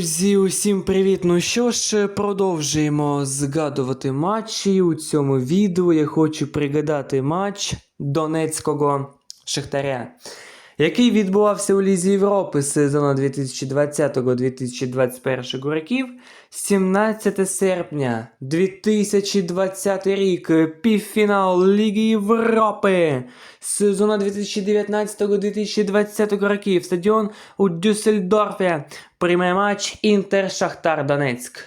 Друзі, усім привіт! Ну що ж, продовжуємо згадувати матчі. У цьому відео я хочу пригадати матч Донецького Шахтаря, який відбувався у Лізі Європи сезону 2020-2021 років. 17 серпня 2020 рік, півфінал Ліги Європи сезону 2019-2020 років. Стадіон у Дюссельдорфі. Приймає матч Інтер Шахтар Донецьк.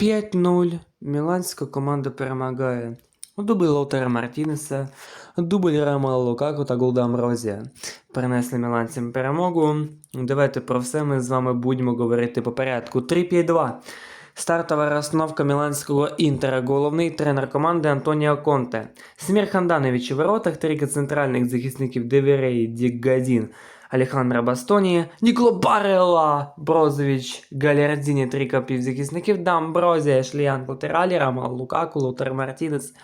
5-0. Міланська команда перемагає. Дубль Лаутера Мартінеса, дубль Ромела Лукаку та Голда Амрозія. Принесли міланцям перемогу. Давайте про все ми з вами будемо говорити по порядку. 3-5-2. Стартова розстановка міланського інтера. Головний тренер команди Антоніо Конте. Смір Ханданович у воротах, трійка центральних захисників Деверей, Дігадін, Алехандро Бастоні, Нікло Барела, Брозович, Галярдіні, трійка півзахисників, Дамброзія, Шліян, Латералі, Рамал Лукаку, Лутер Мартінес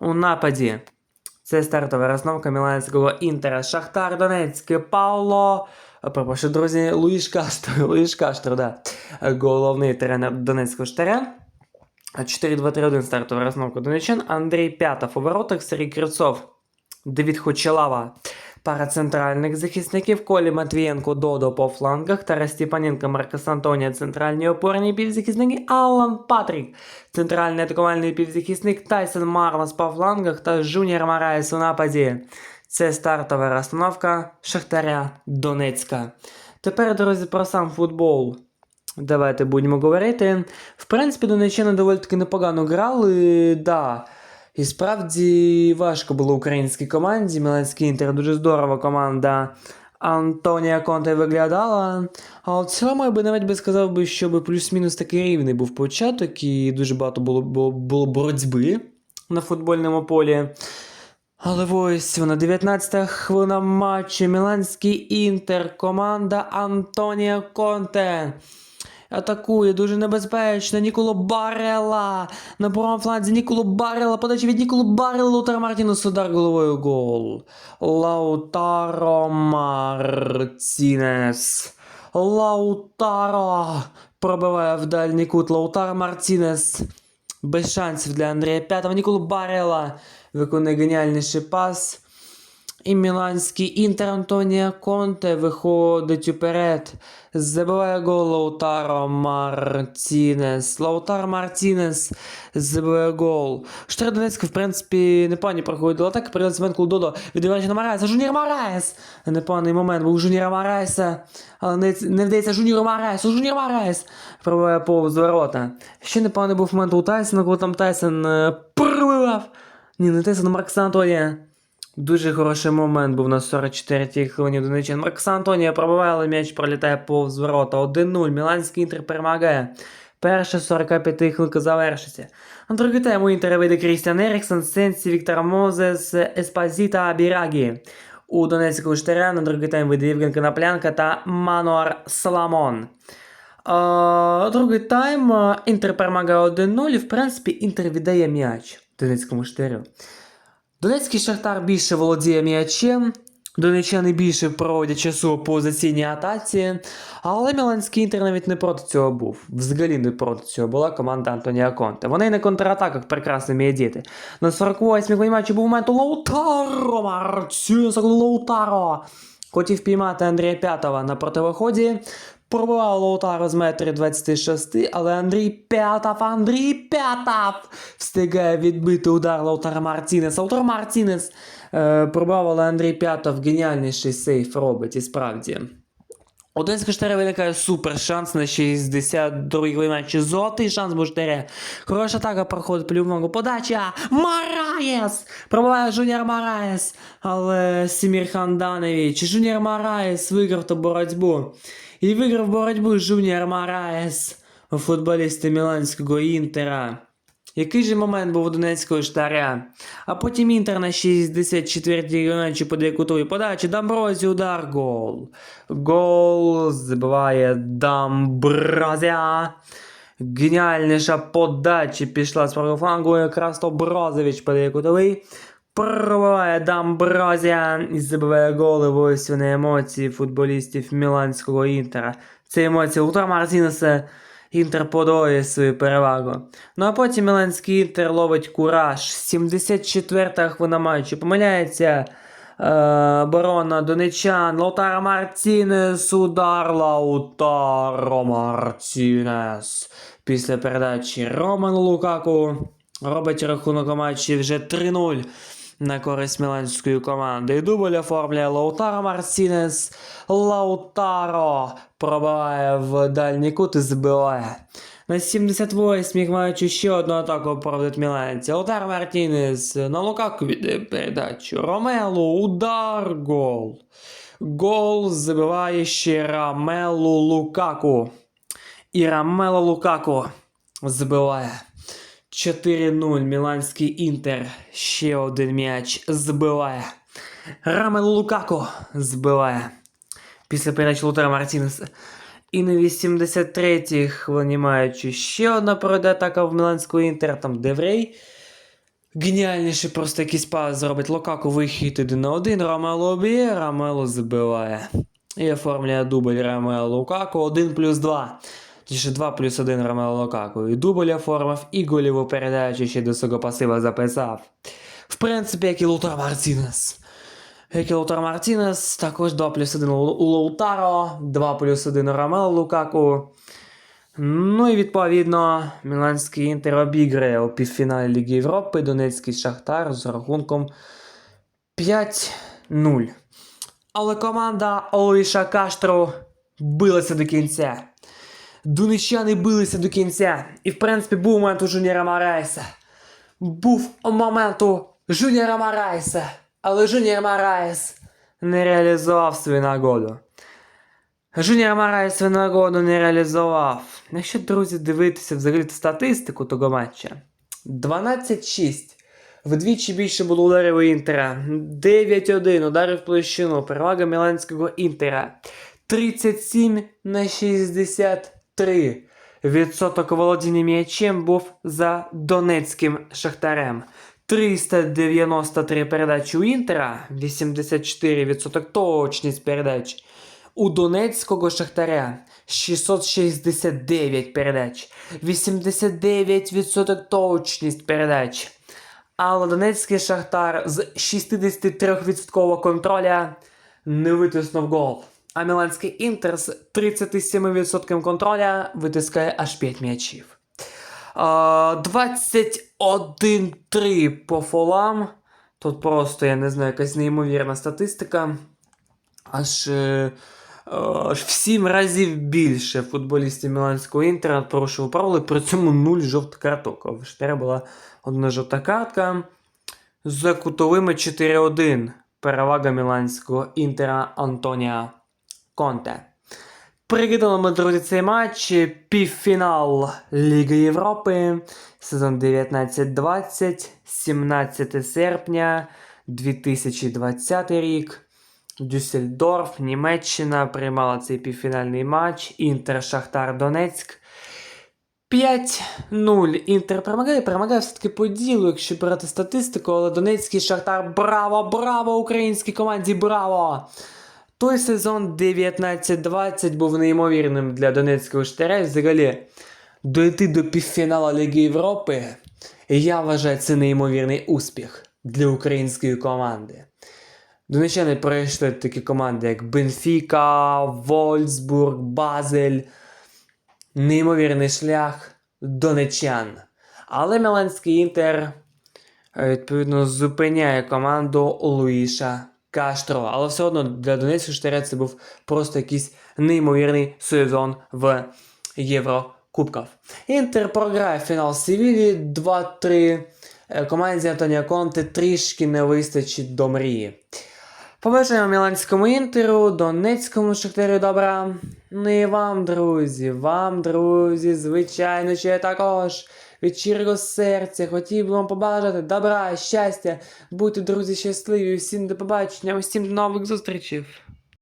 у нападі. Це стартова розновка міланського інтера. Шахтар Донецьке Пауло. а, друзі, Луїш Каштор, Луїш Каштор, да. Головний тренер Донецького Штаря. 4-2-3-1 стартова розновка Донеччан. Андрій П'ятов у воротах, Сергій Кривцов, Давід Хочелава. Пара центральних захисників Колі Матвієнко Додо по флангах, Тарас Степаненко, Маркос Антонія, центральні опорні півзахисники, Аллан Патрік, центральний атакувальний півзахисник Тайсон Марлос по флангах та Жуніор Мараєс у нападі. Це стартова розстановка Шахтаря Донецька. Тепер, друзі, про сам футбол. Давайте будемо говорити. В принципі, донеччани доволі таки непогано грали, да. І справді важко було українській команді. Міланський інтер дуже здорова команда Антонія Конте виглядала. А в цілому я би навіть би сказав би, що би плюс-мінус такий рівний був початок, і дуже багато було, було, було боротьби на футбольному полі. Але ось вона 19-та хвилина матчу. Міланський інтер. Команда Антонія Конте. Атакує дуже небезпечно. Ніколо Барела. На правому фланзі Ніколо Барела. Подача від Ніколо Барела. Лутер Мартінес удар головою гол. Лаутаро Мартінес. Лаутаро пробиває в дальній кут. Лаутаро Мартінес. Без шансів для Андрія П'ятого. Ніколо Барела виконує геніальніший пас. І міланський інтер Антонія Конте виходить уперед. Забиває гол Лаутаро Мартінес. Лаутаро Мартінес забиває гол. Донецька, в принципі, непогані проходили атаки. Перед момент Додо відбиваючи на Мараєса. Жуніор! Непоганий момент був Жуніора Мараєса. Але не, не вдається Жуніору Мараєсу. Жуніор Мараєс! Пробиває повз ворота. Ще непоганий був момент у Тайсона, коли там Тайсон е, пробивав. Ні, не Тайсон, а Маркса Антонія. Дуже хороший момент був на 44-й хвилині Донеччин. Маркса Антонія пробиває, але м'яч пролітає повз ворота. 1-0. Міланський інтер перемагає. Перша 45 хвилинка завершиться. На другий тайм у інтера вийде Крістіан Еріксон, Сенсі, Віктор Мозес, Еспазіта, Бірагі. У Донецького штаря на другий тайм вийде Євген Коноплянка та Мануар Саламон. А, другий тайм Інтер перемагає 1-0 і в принципі Інтер віддає м'яч Донецькому штарю. Донецький Шахтар більше володіє м'ячем, донечани більше проводять часу по позиційній атаці, але Міланський інтер навіть не проти цього був. Взагалі не проти цього була команда Антонія Конте. Вони на контратаках прекрасно вміють діяти. На 48-й хвилині матчі був момент Лаутаро Марцюса Лаутаро. Хотів піймати Андрія П'ятова на противоході. Пробував Лаутаро з метрів 26, але Андрій П'ятов, Андрій П'ятов встигає відбити удар Лаутара Мартінеса. Лаутар Мартінес е, пробував, але Андрій П'ятов геніальніший сейф робить, і справді. Одеська штаря виникає супер шанс на 62-й матчі. Золотий шанс Буштаря. Хороша атака проходить по лівому подача. Мараєс! Пробиває Жуніор Мараєс. Але Сімір Ханданович. Жуніор Мараєс виграв ту боротьбу. І виграв боротьбу Жуніор Мараєс. Футболісти Міланського Інтера. Який же момент був у Донецького штаря? А потім Інтер на 64-й матчі подає кутові подачі. Дамброзі удар гол. Гол забиває Дамброзія. Геніальніша подача пішла з правого флангу. Якраз то Брозович подає кутовий. Пробиває Дамброзія і забиває гол. І ось вони емоції футболістів Міланського Інтера. Це емоції Лутра Мартінеса Інтер подвоює свою перевагу. Ну а потім Міланський Інтер ловить кураж. 74-та хвилина матчу. Помиляється е, оборона Донечан. Лаутаро Мартінес. Удар Лаутаро Мартінес. Після передачі Роман Лукаку робить рахунок матчі вже 3-0 на користь міланської команди. Дубль оформляє Лаутаро Мартінес. Лаутаро пробиває в дальній кут і збиває. На 78-й матчу ще одну атаку проводить міланці. Лаутаро Мартінес на Лукаку віддає передачу. Ромелу, удар, гол. Гол забиває ще Рамелу Лукаку. І Рамело Лукаку збиває. 4-0 Міланський Інтер. Ще один м'яч збиває. Рамел Лукако збиває. Після передачі Лутера Мартінеса. І на 83-й хвилині маючи ще одна переда атака в Міланського Інтера. Там Деврей. Геніальніший просто якийсь пас зробить Лукаку вихід один на один. Рамело б'є, Рамело забиває. І оформляє дубль Рамело Лукаку 1 плюс 2. Точніше 2 плюс 1 Ромело Лукаку. І дубль оформив, і голіву передачу ще до свого пасива записав. В принципі, як і Лутар Мартінес. Як і Лутар Мартінес, також 2 плюс 1 у Лаутаро, 2 плюс 1 у Ромело Лукаку. Ну і відповідно, Міланський Інтер обіграє у півфіналі Ліги Європи Донецький Шахтар з рахунком 5-0. Але команда Луїша Каштру билася до кінця. Донечани билися до кінця. І в принципі був момент у Жуніора Марайса. Був момент у Жуніора Марайса. Але Жуніор Марайс не реалізував свою нагоду. Жуніор Марайс свою нагоду не реалізував. Якщо, друзі, дивитися взагалі статистику того матча. 12-6. Вдвічі більше було ударів у Інтера. 9-1 ударів в площину. Перевага Міланського Інтера. 37 на 63. Відсоток володіння м'ячем був за Донецьким Шахтарем. 393 передачі у Інтера, 84% точність передач. У Донецького Шахтаря 669 передач, 89% точність передач. Але Донецький Шахтар з 63% контроля не витиснув гол. А Міланський Інтер з 37% контроля витискає аж 5 м'ячів. 21-3 по фолам. Тут просто, я не знаю, якась неймовірна статистика. Аж, е, аж в 7 разів більше футболістів Міланського Інтера порушили правила, при цьому 0 жовтих карток. В Штера була одна жовта картка. За кутовими 4-1. Перевага Міланського Інтера Антонія Конте. Прикидали друзі, цей матч. Півфінал Ліги Європи. Сезон 19-20, 17 серпня 2020 рік. Дюссельдорф, Німеччина приймала цей півфінальний матч. Інтер Шахтар Донецьк. 5-0. Інтер перемагає, перемагає все-таки по ділу, якщо брати статистику, але Донецький Шахтар. Браво, браво! Українській команді, браво! Той сезон 19-20 був неймовірним для Донецького Шахтаря. І Взагалі, дойти до півфіналу Ліги Європи, я вважаю, це неймовірний успіх для української команди. Донеччани пройшли такі команди, як Бенфіка, Вольсбург, Базель. Неймовірний шлях донеччан. Але Міланський Інтер е, відповідно зупиняє команду Луїша Каштро. Але все одно для Донецького Штаря це був просто якийсь неймовірний сезон в Єврокубках. Інтер програє фінал Севілі 2-3. Е, Команді Антонія Конте трішки не вистачить до мрії. Побажаємо Міланському інтеру, Донецькому Шахтарю добра. Ну і вам, друзі, вам, друзі, звичайно, ще також від щирого серця. Хотів би вам побажати добра, щастя, будьте, друзі, щасливі, всім до побачення, усім до нових зустрічей.